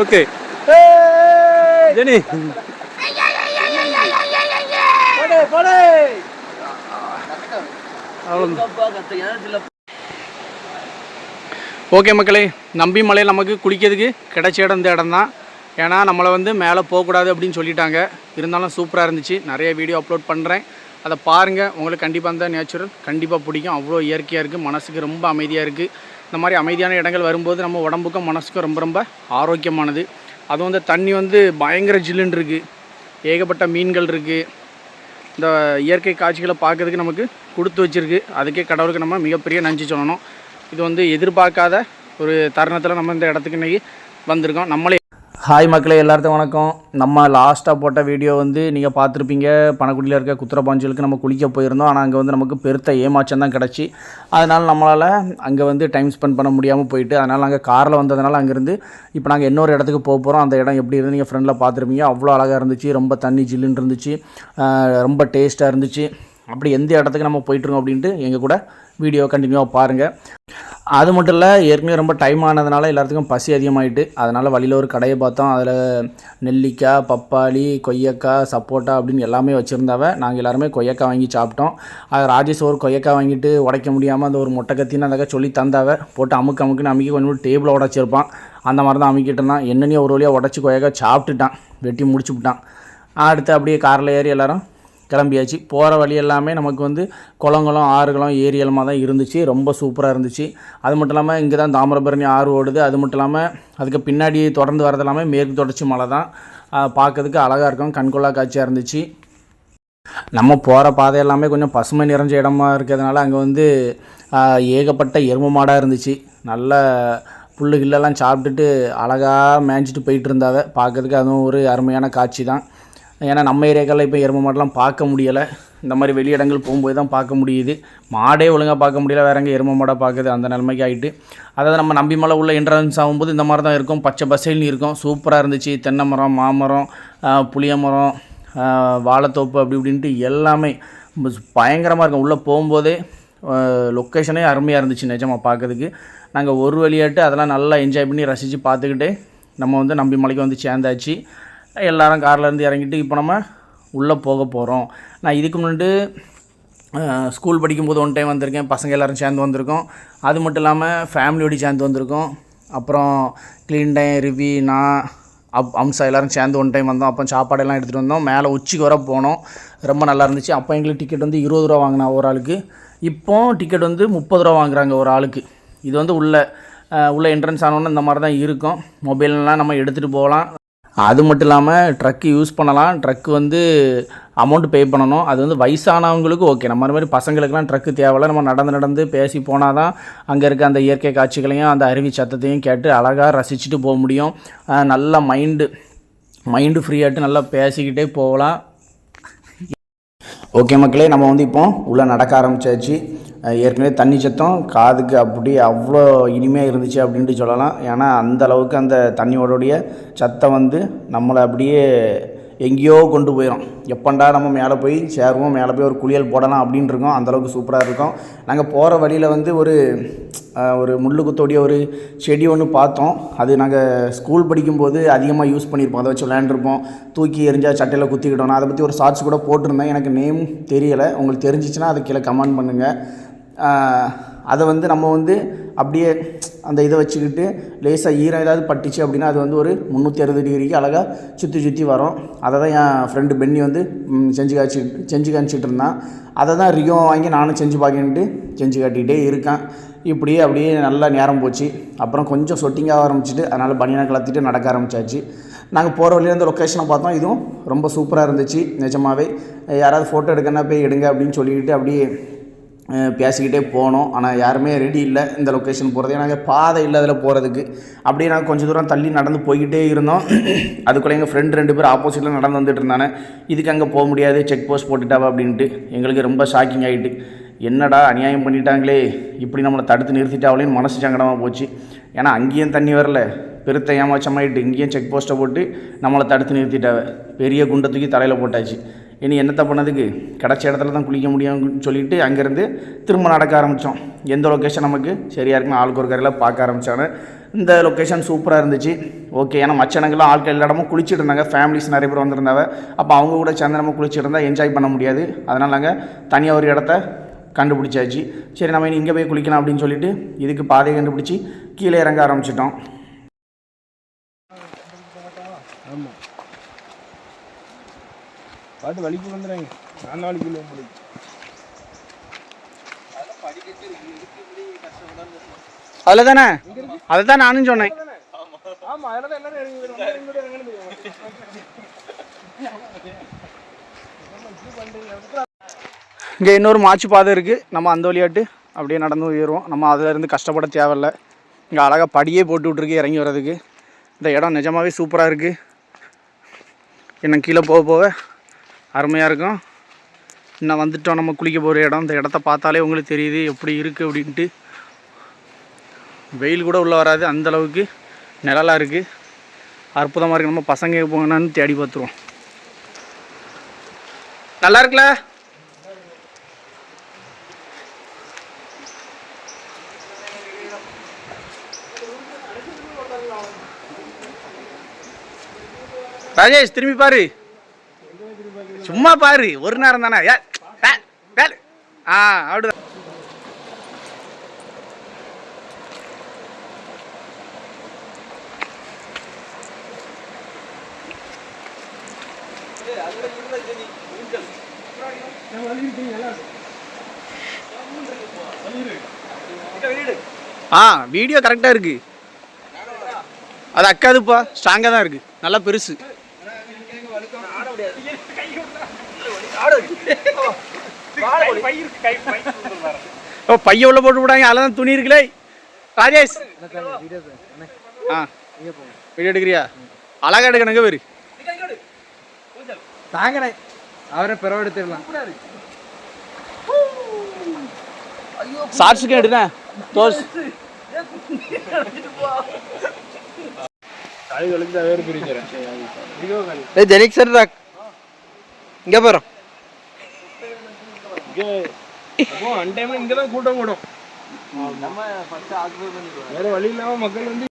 Okay. Jenny. Okay மக்களே நம்பி மலையில் நமக்கு குளிக்கிறதுக்கு கிடைச்ச இடம் இந்த இடம் தான் ஏன்னா நம்மளை வந்து மேலே போகக்கூடாது அப்படின்னு சொல்லிட்டாங்க. இருந்தாலும் சூப்பராக இருந்துச்சு. நிறைய வீடியோ அப்லோட் பண்ணுறேன் அதை பாருங்கள் உங்களுக்கு கண்டிப்பாக அந்த நேச்சுரல் கண்டிப்பாக பிடிக்கும். அவ்வளோ இயற்கையாக இருக்குது மனசுக்கு ரொம்ப அமைதியாக இருக்குது இந்த மாதிரி அமைதியான இடங்கள் வரும்போது நம்ம உடம்புக்கும் மனசுக்கும் ரொம்ப ரொம்ப ஆரோக்கியமானது. அதுவும் வந்து தண்ணி வந்து பயங்கர ஜில்லுன்னு இருக்குது ஏகப்பட்ட மீன்கள் இருக்குது இந்த இயற்கை காட்சிகளை பார்க்கறதுக்கு நமக்கு கொடுத்து வச்சுருக்கு. அதுக்கே கடவுளுக்கு நம்ம மிகப்பெரிய நன்றி சொல்லணும். இது வந்து எதிர்பார்க்காத ஒரு தருணத்தில் நம்ம இந்த இடத்துக்கு இன்றைக்கி வந்திருக்கோம். நம்மளே ஹாய் மக்களே எல்லாருக்கும் வணக்கம். நம்ம லாஸ்ட்டாக போட்ட வீடியோ வந்து நீங்கள் பார்த்துருப்பீங்க. பணக்குடியில் இருக்க குத்திரப்பாஞ்சலுக்கு நம்ம குளிக்க போயிருந்தோம். ஆனால் அங்கே வந்து நமக்கு பெருத்த ஏமாற்றம் தான் கிடச்சி. அதனால் நம்மளால் அங்கே வந்து டைம் ஸ்பெண்ட் பண்ண முடியாமல் போயிட்டு அதனால் நாங்கள் காரில் வந்ததுனால அங்கேருந்து இப்போ நாங்கள் இன்னொரு இடத்துக்கு போக போகிறோம் அந்த இடம் எப்படி இருந்து நீங்கள் ஃப்ரெண்டில் பார்த்துருப்பீங்க? அவ்வளோ அழகாக இருந்துச்சு. ரொம்ப தண்ணி ஜில்லுன்னு இருந்துச்சு. ரொம்ப டேஸ்ட்டாக இருந்துச்சு. அப்படி எந்த இடத்துக்கு நம்ம போயிட்டுருக்கோம் அப்படின்ட்டு எங்கள் கூட வீடியோ கண்டினியூவாக பாருங்கள் அது மட்டும் இல்லை ஏற்கனவே ரொம்ப டைம் ஆனதுனால எல்லாத்துக்கும் பசி அதிகமாகிட்டு அதனால் வழியில் ஒரு கடையை பார்த்தோம். அதில் நெல்லிக்காய் பப்பாளி கொய்யக்காய் சப்போட்டா அப்படின்னு எல்லாமே வச்சுருந்தாவ நாங்கள் எல்லாருமே கொய்யக்காய் வாங்கி சாப்பிட்டோம். அது ராஜேஷ் ஒரு கொய்யக்காய் வாங்கிட்டு உடைக்க முடியாமல் அந்த ஒரு முட்டை கத்தின்னு அந்த சொல்லி தந்தாவ போட்டு அமுக்கு அமுக்குன்னு அமுக்கி கொஞ்சம் டேபிளை உடச்சிருப்பான் அந்த மாதிரி தான் அமுக்கிட்டு இருந்தான். என்னென்னே ஒரு வழியாக உடச்சி கொய்யக்காய் சாப்பிட்டுட்டான். வெட்டி முடிச்சு விட்டான். அடுத்து அப்படியே காரில் ஏறி எல்லோரும் கிளம்பியாச்சு. போகிற வழி எல்லாமே நமக்கு வந்து குளங்களும் ஆறுகளும் ஏரியலமாக தான் இருந்துச்சு. ரொம்ப சூப்பராக இருந்துச்சு. அது மட்டும் இல்லாமல் இங்கே தான் தாமிரபரணி ஆறு ஓடுது. அது மட்டும் இல்லாமல் அதுக்கு பின்னாடி தொடர்ந்து வரது எல்லாமே மேற்கு தொடர்ச்சி மலை தான். பார்க்கறதுக்கு அழகாக இருக்கும். கண்கொள்ளா காட்சியாக இருந்துச்சு. நம்ம போகிற பாதை எல்லாமே கொஞ்சம் பசுமை நிறைஞ்ச இடமா இருக்கிறதுனால அங்கே வந்து ஏகப்பட்ட எரும மாடாக இருந்துச்சு. நல்ல புல்லு கில்லெல்லாம் சாப்பிட்டுட்டு அழகாக மேய்ஞ்சிட்டு போயிட்டு இருந்தாவ. பார்க்கறதுக்கு அதுவும் ஒரு அருமையான காட்சி தான். ஏன்னா நம்ம ஏரியாக்களில் இப்போ எருமை மாடெல்லாம் பார்க்க முடியலை. இந்த மாதிரி வெளி இடங்கள் போகும்போது தான் பார்க்க முடியுது. மாடே ஒழுங்காக பார்க்க முடியல வேற எங்கே எருமை மாடாக பார்க்குது அந்த நிலைமைக்கு ஆகிட்டு அதாவது நம்ம நம்பி மலை உள்ள என்ட்ரன்ஸ் ஆகும்போது இந்த மாதிரி தான் இருக்கும். பச்சை பசைல்னு இருக்கும். சூப்பராக இருந்துச்சு. தென்னை மரம் மாமரம் புளிய மரம் வாழைத்தோப்பு அப்படி இப்படின்ட்டு எல்லாமே பயங்கரமாக இருக்கும். உள்ளே போகும்போதே லொக்கேஷனே அருமையாக இருந்துச்சு நிஜமாக பார்க்கறதுக்கு. நாங்கள் ஒரு வழியாட்டு அதெல்லாம் நல்லா என்ஜாய் பண்ணி ரசித்து பார்த்துக்கிட்டே நம்ம வந்து நம்பி மலைக்கு வந்து சேர்ந்தாச்சு. எல்லாரும் கார்லேருந்து இறங்கிட்டு இப்போ நம்ம உள்ளே போக போகிறோம் நான் இதுக்கு முன்னாடி ஸ்கூல் படிக்கும்போது ஒன் டைம் வந்திருக்கேன். பசங்க எல்லோரும் சேர்ந்து வந்திருக்கோம். அது மட்டும் இல்லாமல் ஃபேமிலியோடு சேர்ந்து வந்திருக்கோம். அப்புறம் க்ளீன் டைம் ரிவி நான் அப் அம்சா எல்லோரும் சேர்ந்து ஒன் டைம் வந்தோம். அப்போ சாப்பாடெல்லாம் எடுத்துகிட்டு வந்தோம். மேலே உச்சிக்கு வர போனோம். ரொம்ப நல்லா இருந்துச்சு. அப்போ எங்களுக்கு டிக்கெட் வந்து இருபது ரூபா வாங்கினா ஒரு ஆளுக்கு. இப்போ டிக்கெட் வந்து முப்பது ரூபா வாங்குறாங்க ஒரு ஆளுக்கு. இது வந்து உள்ள உள்ளே உள்ள என்ட்ரன்ஸ் ஆனோன்னு இந்த மாதிரி தான் இருக்கும் மொபைல்லாம் நம்ம எடுத்துகிட்டு போகலாம். அது மட்டும் இல்லாமல் ட்ரக்கு யூஸ் பண்ணலாம். ட்ரக்கு வந்து அமௌண்ட் பே பண்ணணும். அது வந்து வயசானவங்களுக்கு ஓகே நம்ம மாதிரி பசங்களுக்குலாம் ட்ரக்கு தேவையில்ல. நம்ம நடந்து நடந்து பேசி போனால் தான் அங்கே இருக்க அந்த இயற்கை காட்சிகளையும் அந்த அருவி சத்தத்தையும் கேட்டு அழகாக ரசிச்சுட்டு போக முடியும். நல்ல மைண்டு மைண்டு ஃப்ரீயாகிட்டு நல்லா பேசிக்கிட்டே போகலாம். ஓகே மக்களே நம்ம வந்து இப்போ உள்ளே நடக்க ஆரம்பிச்சாச்சு. ஏற்கனவே தண்ணி சத்தம். காதுக்கு அப்படி அவ்வளோ இனிமையாக இருந்துச்சு அப்படின்ட்டு சொல்லலாம். ஏன்னா அந்த அளவுக்கு அந்த தண்ணியோடைய சத்தம் வந்து நம்மளை அப்படியே எங்கேயோ கொண்டு போயிடும் எப்பண்டா நம்ம மேலே போய் சேருவோம் மேலே போய் ஒரு குளியல் போடலாம் அப்படின்னு இருக்கோம். அந்தளவுக்கு சூப்பராக இருக்கும். நாங்கள் போகிற வழியில் வந்து ஒரு ஒரு முள்ளு குத்தோடைய ஒரு செடி ஒன்று பார்த்தோம். அது நாங்கள் ஸ்கூல் படிக்கும்போது அதிகமாக யூஸ் பண்ணியிருப்போம். அதை வச்சு விளையாண்டுருப்போம். தூக்கி எரிஞ்சால் சட்டையில் குத்திக்கிட்டோம் நான் அதை பற்றி ஒரு ஷார்ட்ஸ் கூட போட்டிருந்தேன். எனக்கு நேம் தெரியலை. உங்களுக்கு தெரிஞ்சிச்சுன்னா அதை கீழே கமெண்ட் பண்ணுங்கள் அதை வந்து நம்ம வந்து அப்படியே அந்த இதை வச்சுக்கிட்டு லேசாக ஈரம் ஏதாவது பட்டுச்சு அப்படின்னா அது வந்து ஒரு முந்நூற்றி அறுபது டிகிரிக்கு அழகாக சுற்றி சுற்றி வரும். அதை தான் என் ஃப்ரெண்டு பென்னி வந்து செஞ்சு காய்ச்சி செஞ்சு காமிச்சிட்டு இருந்தான். அதை தான் ரியோ வாங்கி நானும் செஞ்சு பார்க்கணுன்ட்டு செஞ்சு காட்டிகிட்டே இருக்கேன். இப்படியே அப்படியே நல்லா நேரம் போச்சு. அப்புறம் கொஞ்சம் சொட்டிங்காக ஆரம்பிச்சிட்டு அதனால் பனியனை கலத்திட்டு நடக்க ஆரம்பிச்சாச்சு. நாங்கள் போகிற வழியில் அந்த லொக்கேஷனை பார்த்தோம். இதுவும் ரொம்ப சூப்பராக இருந்துச்சு. நிஜமாகவே யாராவது ஃபோட்டோ எடுக்கன்னா போய் எடுங்க அப்படின்னு சொல்லிக்கிட்டு அப்படியே பேசிக்கிட்டே போனோம். ஆனால் யாருமே ரெடி இல்லை இந்த லொக்கேஷன் போகிறது நாங்கள் பாதை இல்லை அதில் போகிறதுக்கு அப்படியே நாங்கள் கொஞ்சம் தூரம் தள்ளி நடந்து போய்கிட்டே இருந்தோம். அதுக்குள்ளே எங்கள் ஃப்ரெண்டு ரெண்டு பேர் ஆப்போசிட்டில் நடந்து வந்துட்டு இருந்தானே இதுக்கு அங்கே போக முடியாது செக் போஸ்ட் போட்டுட்டாவா அப்படின்ட்டு. எங்களுக்கு ரொம்ப ஷாக்கிங் ஆகிட்டு என்னடா அநியாயம் பண்ணிட்டாங்களே. இப்படி நம்மளை தடுத்து நிறுத்திட்டாவளேன்னு மனசு சங்கடமாக போச்சு. ஏன்னா அங்கேயும் தண்ணி வரல. பெருத்த ஏமாச்சமாயிட்டு இங்கேயும் செக் போஸ்ட்டை போட்டு நம்மளை தடுத்து நிறுத்திட்டாவ. பெரிய குண்டை தூக்கி தலையில் போட்டாச்சு. இனி என்னத்தை பண்ணதுக்கு? கிடச்ச இடத்துல தான் குளிக்க முடியும்னு சொல்லிட்டு அங்கேருந்து திரும்ப நடக்க ஆரம்பித்தோம் எந்த லொக்கேஷன் நமக்கு? சரியாக இருக்குன்னு ஆளுக்கு ஒரு கரையில் பார்க்க ஆரம்பித்தாங்க இந்த லொக்கேஷன் சூப்பராக இருந்துச்சு. ஓகே ஏன்னா மச்சனங்கள்லாம் ஆட்கள் எல்லா இடமும் குளிச்சுட்டு இருந்தாங்க. ஃபேமிலிஸ் நிறைய பேர் வந்திருந்தாங்க. அப்போ அவங்க கூட சேர்ந்து நம்ம குளிச்சுட்டு இருந்தால் என்ஜாய் பண்ண முடியாது. அதனால் நாங்கள் தனியாக ஒரு இடத்த கண்டுபிடிச்சாச்சு. சரி நம்ம இனி இங்கே போய் குளிக்கலாம் அப்படின்னு சொல்லிட்டு இதுக்கு பாதையை கண்டுபிடிச்சி கீழே இறங்க ஆரம்பிச்சிட்டோம். பாட்டு வலிக்கு வந்துடுறாங்க நான் நாளைக்கு இல்லை உங்களுக்கு அதில் தானே அதை தான் நானும் சொன்னேன். அதில் தான் எல்லாரும் இங்கே இன்னொரு மாச்சு பாதை இருக்குது நம்ம அந்த வழியாட்டு அப்படியே நடந்து உயருவோம் நம்ம அதில் இருந்து கஷ்டப்பட தேவையில்ல. இங்கே அழகாக படியே போட்டு விட்ருக்கு இறங்கி வர்றதுக்கு. இந்த இடம் நிஜமாவே சூப்பராக இருக்குது இன்னும் கீழே போக போக அருமையாக இருக்கும். இன்னும் வந்துட்டோம் நம்ம குளிக்க போகிற இடம். இந்த இடத்த பார்த்தாலே உங்களுக்கு தெரியுது எப்படி இருக்குது அப்படின்ட்டு. வெயில் கூட உள்ளே வராது அந்தளவுக்கு நிழலாக இருக்குது அற்புதமாக இருக்குது நம்ம பசங்க போங்கன்னு தேடி பார்த்துருவோம். நல்லா இருக்குல்ல? ராஜேஷ் திரும்பி பாரு. சும்மா பாரு ஒரு நேரம் தானே. ஏ, ஆ அப்படிதான். ஆ வீடியோ கரெக்டாக இருக்கு. அது அக்காதுப்பா ஸ்ட்ராங்காக தான் இருக்கு. நல்லா பெருசு. ஓ பைய உள்ள போட்டு விடாங்க அதில் தான் துணி இருக்குல்லே ராஜேஷ். ஆ. வீடியோ எடுக்கிறியா? அழகா எடுக்கணுங்க பேரு தாங்கண்ணே அவரை பிறவெடுத்துடலாம் ஷார்ட்ஸுக்கு எடுத்தேன். தோஸ். ஜெனிக் சார் ராக் இங்கே போகிறோம் இங்கே அப்போ அன் டைம்ல இங்கே தான் கூட்டம் கூடும். வேற வழி இல்லாம மக்கள் வந்து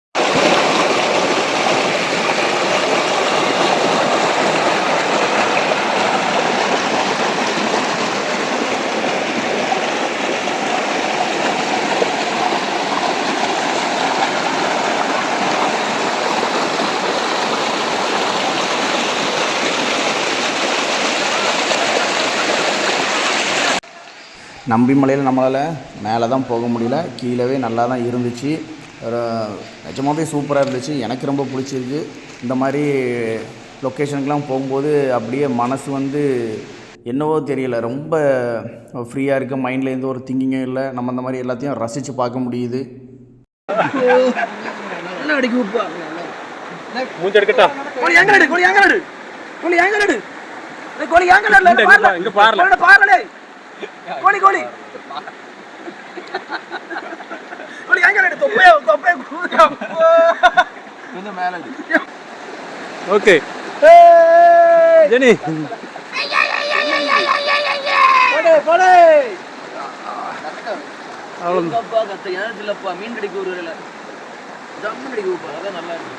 நம்பி மலையில் நம்மளால் மேலே தான் போக முடியல. கீழவே நல்லா தான் இருந்துச்சு. ஒரு நிஜமாவே சூப்பராக இருந்துச்சு. எனக்கு ரொம்ப பிடிச்சிருக்கு. இந்த மாதிரி லொக்கேஷனுக்கெலாம் போகும்போது அப்படியே மனசு வந்து என்னவோ தெரியல. ரொம்ப ஃப்ரீயாக இருக்குது மைண்டில் எந்த ஒரு திங்கிங்கும் இல்லை. நம்ம அந்த மாதிரி எல்லாத்தையும் ரசித்து பார்க்க முடியுது. மூஞ்செடுக்கட்டா கோழி கோழி. கோழி நடு தொப்பைய தொப்பைய கொஞ்சம் மேல ஓகே. ஜெனி. போடே போடே. அவ்வளோ அப்பா கத்த. எனக்கு இல்லப்பா. மீன் கடிக்க ஒரு வேலை. ஜம்மு கடிக்க வைப்பா அதான் நல்லா இருக்கு.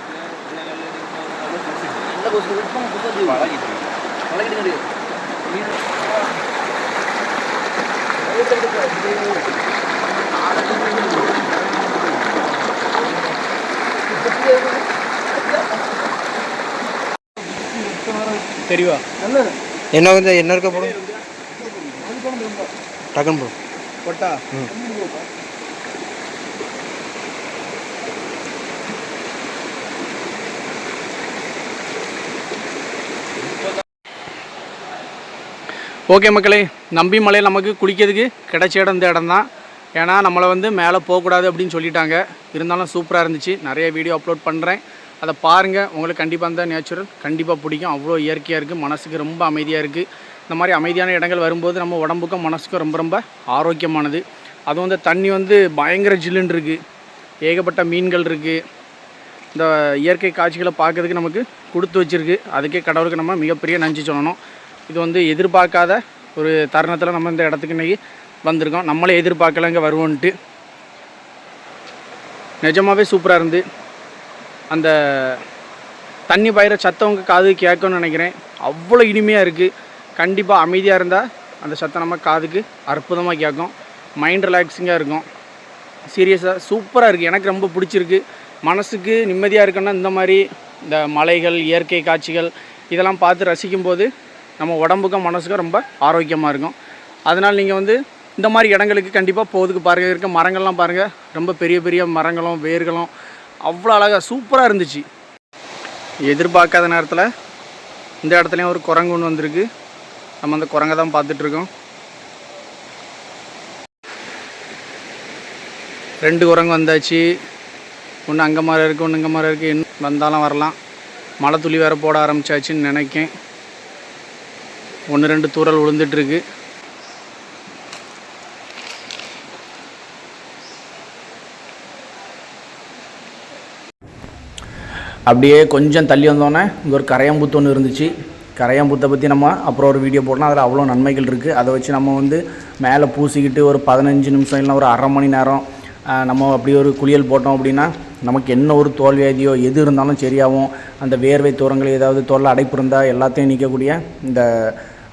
நல்ல கொசு. விற்போம் புத்தகம் பழகிட்டு. பழகிட்டு மீன். தெரியுவா? என்ன கொஞ்சம் என்ன இருக்க போடும் டக்குன்னு போடும் கொட்டா ஓகே மக்களே நம்பி மலையில் நமக்கு குளிக்கிறதுக்கு கிடைச்ச இடம் இந்த இடம் தான் ஏன்னா நம்மளை வந்து மேலே போகக்கூடாது அப்படின்னு சொல்லிட்டாங்க. இருந்தாலும் சூப்பராக இருந்துச்சு. நிறைய வீடியோ அப்லோட் பண்ணுறேன் அதை பாருங்கள் உங்களுக்கு கண்டிப்பாக அந்த நேச்சுரல் கண்டிப்பாக பிடிக்கும். அவ்வளோ இயற்கையாக இருக்குது மனசுக்கு ரொம்ப அமைதியாக இருக்குது இந்த மாதிரி அமைதியான இடங்கள் வரும்போது நம்ம உடம்புக்கும் மனசுக்கும் ரொம்ப ரொம்ப ஆரோக்கியமானது. அதுவும் இந்த தண்ணி வந்து பயங்கர ஜில்லுன்னு இருக்குது ஏகப்பட்ட மீன்கள் இருக்குது இந்த இயற்கை காட்சிகளை பார்க்கறதுக்கு நமக்கு கொடுத்து வச்சுருக்கு. அதுக்கே கடவுளுக்கு நம்ம மிகப்பெரிய நன்றி சொல்லணும். இது வந்து எதிர்பார்க்காத ஒரு தருணத்தில் நம்ம இந்த இடத்துக்கு இன்றைக்கி வந்திருக்கோம். நம்மளே எதிர்பார்க்கல இங்கே வருவோன்ட்டு. நிஜமாகவே சூப்பராக இருந்து. அந்த தண்ணி பயிர சத்தம் காது கேட்கணும்னு நினைக்கிறேன். அவ்வளோ இனிமையாக இருக்குது கண்டிப்பாக அமைதியாக இருந்தால் அந்த சத்தம் நம்ம காதுக்கு அற்புதமாக கேட்கும். மைண்ட் ரிலாக்ஸிங்காக இருக்கும். சீரியஸாக சூப்பராக இருக்குது எனக்கு ரொம்ப பிடிச்சிருக்கு. மனசுக்கு நிம்மதியாக இருக்குன்னா இந்த மாதிரி இந்த மலைகள் இயற்கை காட்சிகள் இதெல்லாம் பார்த்து ரசிக்கும்போது நம்ம உடம்புக்கும் மனசுக்கும் ரொம்ப ஆரோக்கியமாக இருக்கும். அதனால் நீங்கள் வந்து இந்த மாதிரி இடங்களுக்கு கண்டிப்பாக போகுதுக்கு பாருங்கள் இருக்க மரங்கள்லாம் பாருங்கள் ரொம்ப பெரிய பெரிய மரங்களும் வேர்களும் அவ்வளோ அழகாக சூப்பராக இருந்துச்சு. எதிர்பார்க்காத நேரத்தில் இந்த இடத்துலையும் ஒரு குரங்கு ஒன்று வந்திருக்கு. நம்ம அந்த குரங்கை தான் பார்த்துட்ருக்கோம் ரெண்டு குரங்கு வந்தாச்சு. ஒன்று அங்கே மாதிரி இருக்குது ஒன்று இங்கே மாதிரி இருக்குது இன்னும் வந்தாலும் வரலாம். மழை துளி வேறு போட ஆரம்பிச்சாச்சுன்னு நினைக்கேன். ஒன்று ரெண்டு தூரல் விழுந்துட்டுருக்கு அப்படியே கொஞ்சம் தள்ளி வந்தோன்னே இங்கே ஒரு கரையாம்பூத்து ஒன்று இருந்துச்சு. கரையாம்பூத்தை பற்றி நம்ம அப்புறம் ஒரு வீடியோ போடலாம். அதில் அவ்வளோ நன்மைகள் இருக்குது அதை வச்சு நம்ம வந்து மேலே பூசிக்கிட்டு ஒரு பதினஞ்சு நிமிஷம் இல்லை ஒரு அரை மணி நேரம் நம்ம அப்படி ஒரு குளியல் போட்டோம் அப்படின்னா நமக்கு என்ன ஒரு தோல்வியாதியோ எது இருந்தாலும் சரியாகும். அந்த வேர்வை தூரங்கள் ஏதாவது தோலில் அடைப்பு இருந்தால் எல்லாத்தையும் நிற்கக்கூடிய இந்த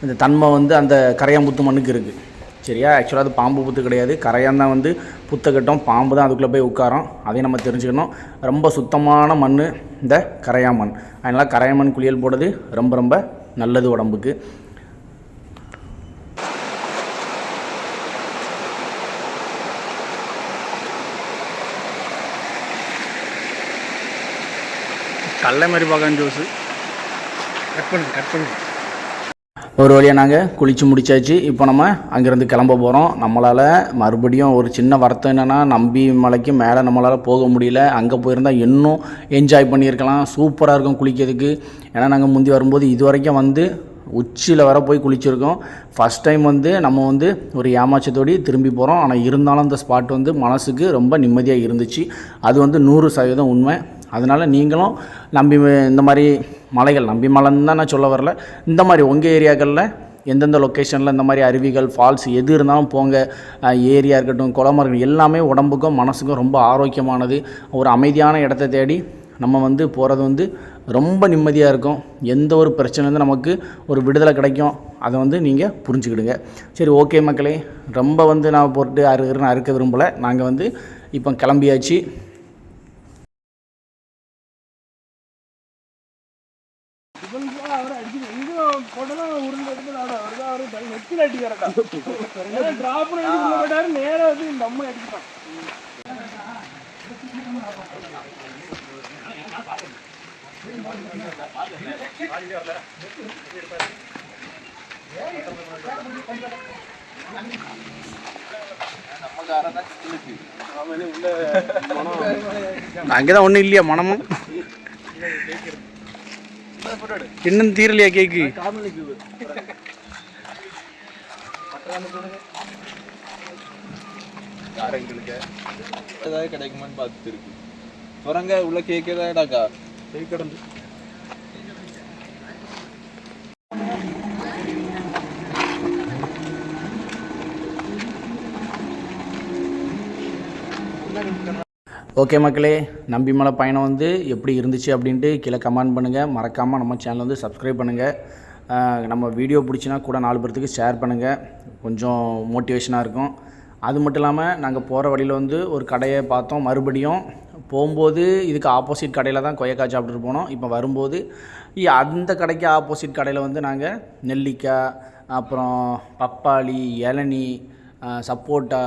இந்த தன்மை வந்து அந்த கரையாம்பூத்து மண்ணுக்கு இருக்குது சரியா? ஆக்சுவலாக அது பாம்பு புத்து கிடையாது. கரையான் தான் வந்து புத்த பாம்பு தான் அதுக்குள்ளே போய் உட்காரோம். அதையும் நம்ம தெரிஞ்சுக்கணும். ரொம்ப சுத்தமான மண் இந்த கரையா மண். அதனால் கரையா மண் குளியல் போடுறது ரொம்ப ரொம்ப நல்லது உடம்புக்கு. கடலை மாதிரி பார்க்க ஜூஸு கட் பண்ணுங்க கட் பண்ணுங்க. ஒரு வழியாக நாங்கள் குளித்து முடிச்சாச்சு. இப்போ நம்ம அங்கேருந்து கிளம்ப போகிறோம் நம்மளால் மறுபடியும் ஒரு சின்ன வருத்தம் என்னென்னா நம்பி மலைக்கு மேலே நம்மளால் போக முடியல. அங்கே போயிருந்தால் இன்னும் என்ஜாய் பண்ணியிருக்கலாம். சூப்பராக இருக்கும் குளிக்கிறதுக்கு. ஏன்னா நாங்கள் முந்தி வரும்போது இது வரைக்கும் வந்து உச்சியில் வர போய் குளிச்சிருக்கோம். ஃபஸ்ட் டைம் வந்து நம்ம வந்து ஒரு ஏமாச்சத்தோடி திரும்பி போகிறோம் ஆனால் இருந்தாலும் அந்த ஸ்பாட் வந்து மனசுக்கு ரொம்ப நிம்மதியாக இருந்துச்சு. அது வந்து நூறு சதவீதம் உண்மை. அதனால் நீங்களும் நம்பி இந்த மாதிரி மலைகள் நம்பி மலைன்னு தான் நான் சொல்ல வரல. இந்த மாதிரி உங்கள் ஏரியாக்களில் எந்தெந்த லொக்கேஷனில் இந்த மாதிரி அருவிகள் ஃபால்ஸ் எது இருந்தாலும் போங்க. ஏரியா இருக்கட்டும் குளமாக இருக்கட்டும் எல்லாமே உடம்புக்கும் மனசுக்கும் ரொம்ப ஆரோக்கியமானது. ஒரு அமைதியான இடத்த தேடி நம்ம வந்து போகிறது வந்து ரொம்ப நிம்மதியாக இருக்கும். எந்த ஒரு பிரச்சனைலேருந்து நமக்கு ஒரு விடுதலை கிடைக்கும். அதை வந்து நீங்கள் புரிஞ்சுக்கிடுங்க. சரி ஓகே மக்களே. ரொம்ப வந்து நான் போட்டு அரு அறுக்க விரும்பலை. நாங்கள் வந்து இப்போ கிளம்பியாச்சு. எங்க போட்டதான் உருண்டு எடுத்து ஆட வருது அவரு நெத்தில அடிக்கிறாரா டிராப் பண்ணி உள்ள நேரா வந்து இந்த அம்மா அடிச்சுட்டான் அங்கே தான் ஒன்றும் இல்லையா மனமும்? இன்னும் தீரலையா கேக்கு? ஏதாவது கிடைக்குமான்னு பார்த்துட்டு இருக்கு. குரங்க உள்ள கேக் ஏதாடாக்கா ஓகே மக்களே நம்பி மலை பயணம் வந்து எப்படி இருந்துச்சு அப்படின்ட்டு கீழே கமெண்ட் பண்ணுங்கள் மறக்காமல் நம்ம சேனல் வந்து சப்ஸ்கிரைப் பண்ணுங்கள் நம்ம வீடியோ பிடிச்சினா கூட நாலு பேர்த்துக்கு ஷேர் பண்ணுங்கள் கொஞ்சம் மோட்டிவேஷனாக இருக்கும். அது மட்டும் இல்லாமல் நாங்கள் போகிற வழியில் வந்து ஒரு கடையை பார்த்தோம். மறுபடியும் போகும்போது இதுக்கு ஆப்போசிட் கடையில் தான் கொய்யக்காய் சாப்பிட்டுட்டு போனோம். இப்போ வரும்போது அந்த கடைக்கு ஆப்போசிட் கடையில் வந்து நாங்கள் நெல்லிக்காய் அப்புறம் பப்பாளி இளநி சப்போட்டா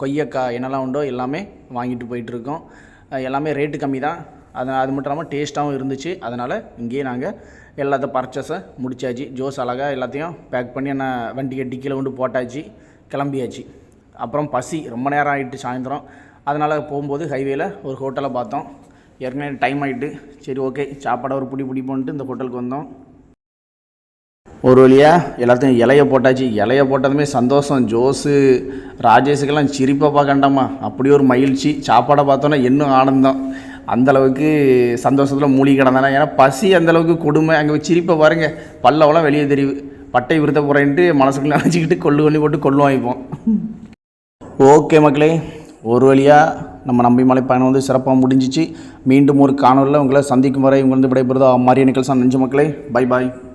கொய்யக்காய் என்னெல்லாம் உண்டோ எல்லாமே வாங்கிட்டு போயிட்டுருக்கோம். எல்லாமே ரேட்டு கம்மி தான். அது அது மட்டும் இல்லாமல் டேஸ்ட்டாகவும் இருந்துச்சு. அதனால் இங்கேயே நாங்கள் எல்லாத்த பர்ச்சேஸை முடிச்சாச்சு. ஜோஸ் அழகாக எல்லாத்தையும் பேக் பண்ணி என்ன வண்டி கட்டி கீழே கொண்டு போட்டாச்சு. கிளம்பியாச்சு. அப்புறம் பசி ரொம்ப நேரம் ஆகிட்டு சாயந்தரம். அதனால் போகும்போது ஹைவேல ஒரு ஹோட்டலை பார்த்தோம். ஏற்கனவே டைம் ஆகிட்டு சரி ஓகே சாப்பாடை ஒரு பிடி பிடிப்போன்ட்டு இந்த ஹோட்டலுக்கு வந்தோம். ஒரு வழியாக எல்லாத்தையும் இலைய போட்டாச்சு. இலைய போட்டதுமே சந்தோஷம். ஜோஸு ராஜேஷுக்கெல்லாம் சிரிப்பாக பார்க்கண்டாமா? அப்படி ஒரு மகிழ்ச்சி. சாப்பாடை பார்த்தோன்னா இன்னும் ஆனந்தம். அந்த அளவுக்கு சந்தோஷத்தில் மூழ்கி கிடந்தானே. ஏன்னா பசி அந்த அளவுக்கு கொடுமை. அங்கே சிரிப்பை பாருங்க. பல்லவெல்லாம் வெளியே தெரியுது. பட்டை விருத்த போகிறேன்ட்டு மனசுக்குள்ள நினச்சிக்கிட்டு கொள்ளு கொள்ளி போட்டு கொள்ளு வாங்கிப்போம். ஓகே மக்களே. ஒரு வழியாக நம்ம நம்பி மலை பயணம் வந்து சிறப்பாக முடிஞ்சிச்சு. மீண்டும் ஒரு காணொலியில் உங்களை சந்திக்கும் வரை வந்து படைப்படுதோ மாரிய நிக்கல்சன் நெஞ்சு மக்களே. Bye bye